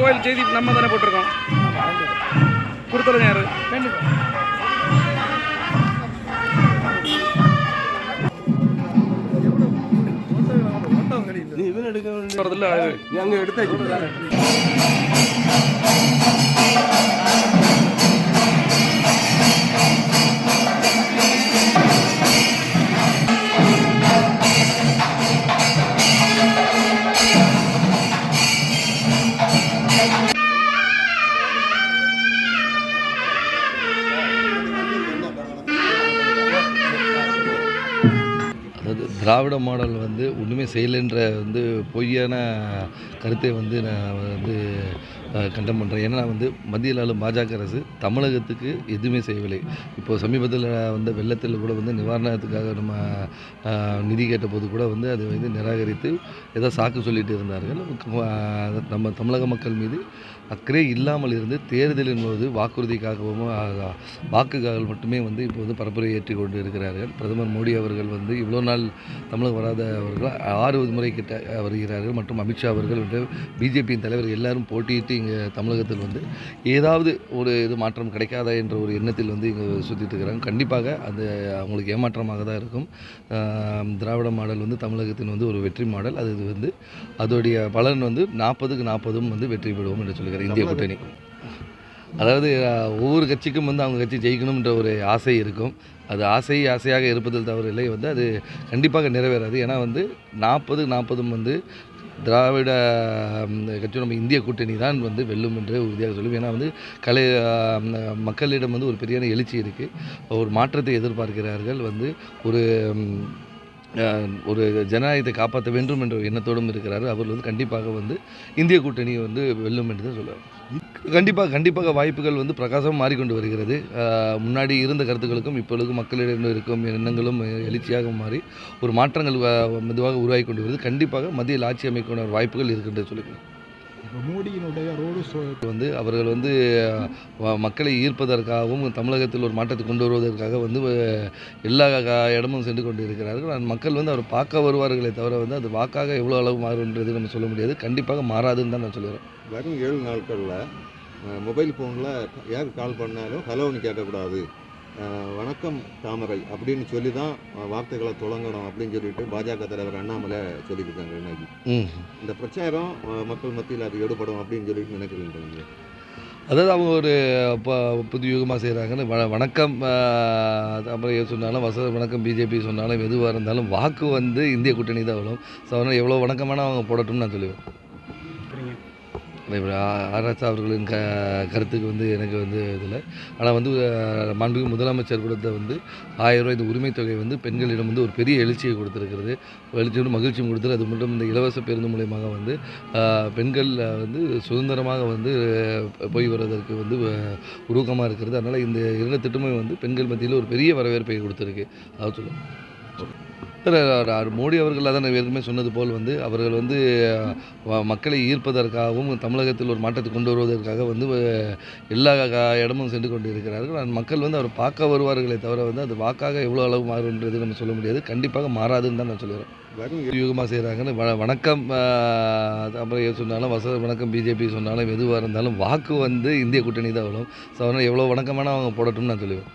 கோயில் செய்தி நம்ம தானே போட்டிருக்கோம். கொடுத்தல யாரு? இவன் எடுக்க வேண்டிய எடுத்தாச்சு. அதாவது திராவிட மாடல் வந்து ஒன்றுமே செய்யலைன்ற வந்து பொய்யான கருத்தை வந்து நான் வந்து கண்டம் பண்ணுறேன் ஏன்னா வந்து மத்தியில் ஆளும் பாஜக அரசு தமிழகத்துக்கு எதுவுமே செய்யவில்லை. இப்போ சமீபத்தில் வந்த வெள்ளத்தில் கூட வந்து நிவாரணத்துக்காக நம்ம நிதி கேட்டபோது கூட வந்து அதை வந்து நிராகரித்து ஏதோ சாக்கு சொல்லிட்டு இருந்தார்கள். நம்ம தமிழக மக்கள் மீது அக்கறை இல்லாமல் இருந்து தேர்தலின் போது வாக்குறுதிக்காகவும் வாக்குக்காக மட்டுமே வந்து இப்போ வந்து பரப்புரை ஏற்றி கொண்டு இருக்கிறார்கள் பிரதமர் மோடி அவர்கள் வந்து இவ்வளோ நாள் தமிழகம் வராதவர்கள் ஆறு முறை கிட்ட வருகிறார்கள். மற்றும் அமித்ஷா அவர்கள் பிஜேபியின் தலைவர் எல்லாரும் போட்டியிட்டு இங்கே தமிழகத்தில் வந்து ஏதாவது ஒரு இது மாற்றம் கிடைக்காதா என்ற ஒரு எண்ணத்தில் வந்து இங்கே சுற்றிட்டு இருக்கிறாங்க. கண்டிப்பாக அது அவங்களுக்கு ஏமாற்றமாக தான் இருக்கும். திராவிட மாடல் வந்து தமிழகத்தின் வந்து ஒரு வெற்றி மாடல். அது வந்து அதோடைய பலன் வந்து நாற்பதுக்கு நாற்பதும் வந்து வெற்றி பெறுவோம் என்று சொல்லுகிறார் இந்திய கூட்டணி. அதாவது ஒவ்வொரு கட்சிக்கும் வந்து அவங்க கட்சி ஜெயிக்கணும்ன்ற ஒரு ஆசை இருக்கும். அது ஆசை ஆசையாக இருப்பதில் தவறில்லை வந்து அது கண்டிப்பாக நிறைவேறாது. ஏன்னா வந்து நாற்பது நாற்பதும் வந்து திராவிட கட்சி நம்ம இந்திய கூட்டணி தான் வந்து வெல்லும் என்று உறுதியாக சொல்லும் ஏன்னா வந்து கலை மக்களிடம் வந்து ஒரு பெரியான எழுச்சி இருக்குது ஒரு மாற்றத்தை எதிர்பார்க்கிறார்கள். வந்து ஒரு ஒரு ஜனநாயகத்தை காப்பாற்ற வேண்டும் என்ற எண்ணத்தோடும் இருக்கிறார். அவர் வந்து கண்டிப்பாக வந்து இந்திய கூட்டணியை வந்து வெல்லும் என்று தான் சொல்லுவார் கண்டிப்பாக கண்டிப்பாக வாய்ப்புகள் வந்து பிரகாசம் மாறிக்கொண்டு வருகிறது. முன்னாடி இருந்த கருத்துக்களுக்கும் இப்பொழுது மக்களிடம் இருக்கும் எண்ணங்களும் எழுச்சியாக மாறி ஒரு மாற்றங்கள் வ- மெதுவாக உருவாகி கொண்டு வருது கண்டிப்பாக மத்தியில் ஆட்சி அமைக்கின்ற வாய்ப்புகள் இருக்கின்றது சொல்லுங்கள் மோடியினுடைய ரோடு ஷோ வந்து அவர்கள் வந்து மக்களை ஈர்ப்பதற்காகவும் தமிழகத்தில் ஒரு மாற்றத்தை கொண்டு வருவதற்காக வந்து எல்லா க- இடமும் சென்று கொண்டு இருக்கிறார்கள் மக்கள் வந்து அவர் பார்க்க வருவார்களே தவிர வந்து அது வாக்காக எவ்வளோ அளவு மாறுன்றது நம்ம சொல்ல முடியாது. கண்டிப்பாக மாறாதுன்னு தான் நான் சொல்லுகிறேன் வரும் ஏழு நாட்களில் மொபைல் ஃபோனில் யார் கால் பண்ணாலும் ஹலோன்னு கேட்கக்கூடாது. வணக்கம் தாமரை. அப்படின்னு சொல்லி தான் வார்த்தைகளை தொடங்கணும் அப்படின்னு சொல்லிட்டு பாஜக தலைவர் அண்ணாமலை சொல்லியிருக்காங்க ம். இந்த பிரச்சாரம் மக்கள் மத்தியில் அது ஈடுபடும் அப்படின்னு சொல்லிட்டு நினைக்கிறீங்க அதாவது அவங்க ஒரு ப புது யுகமாக செய்கிறாங்கன்னு வ வணக்கம் அப்புறம் சொன்னாலும் வச வணக்கம் பிஜேபி சொன்னாலும் எதுவாக இருந்தாலும் வாக்கு வந்து இந்திய கூட்டணி தான் வரும். ஸோ அதனால் எவ்வளோ வணக்கமான அவங்க போடட்டும்னு நான் சொல்லுவேன். இப்ப ஆர்எஸ் அவர்களின் க கருத்துக்கு வந்து எனக்கு வந்து இதில். ஆனால் வந்து அஹ், மாண்புமிகு முதலமைச்சர் கொடுத்த வந்து ஆயிரம் ரூபாய் இந்த உரிமைத் தொகை வந்து பெண்களிடம் வந்து ஒரு பெரிய எழுச்சியை கொடுத்துருக்கிறது. எழுச்சியோடு மகிழ்ச்சியும் கொடுத்துரு அது மட்டும் இந்த இலவச பேருந்து மூலயமாக வந்து பெண்கள் வந்து சுதந்திரமாக வந்து போய் வருவதற்கு வந்து உருவகமாக இருக்கிறது. அதனால் இந்த இரண்டு திட்டமும் வந்து பெண்கள் மத்தியில் ஒரு பெரிய வரவேற்பை கொடுத்துருக்கு. அதை சொல்லுங்கள் மோடி அவர்கள் அதான் ஏற்கனவே சொன்னது போல் வந்து அவர்கள் வந்து மக்களை ஈர்ப்பதற்காகவும் தமிழகத்தில் ஒரு மாற்றத்தை கொண்டு வருவதற்காக வந்து எல்லா இடமும் சென்று கொண்டு இருக்கிறார்கள் மக்கள் வந்து அவர் பார்க்க வருவார்களே தவிர வந்து அது வாக்காக எவ்வளோ அளவு மாறுன்றது நம்ம சொல்ல முடியாது. கண்டிப்பாக மாறாதுன்னு தான் நான் வரும் யுகமாக செய்கிறாங்கன்னு வ வணக்கம் அப்புறம் சொன்னாலும் வச வணக்கம் பிஜேபி சொன்னாலும் எதுவாக இருந்தாலும் வாக்கு வந்து இந்திய கூட்டணி தான் வரும். ஸோ அதனால் எவ்வளோ வணக்கமான அவங்க போடட்டும்னு நான் சொல்லுவேன்.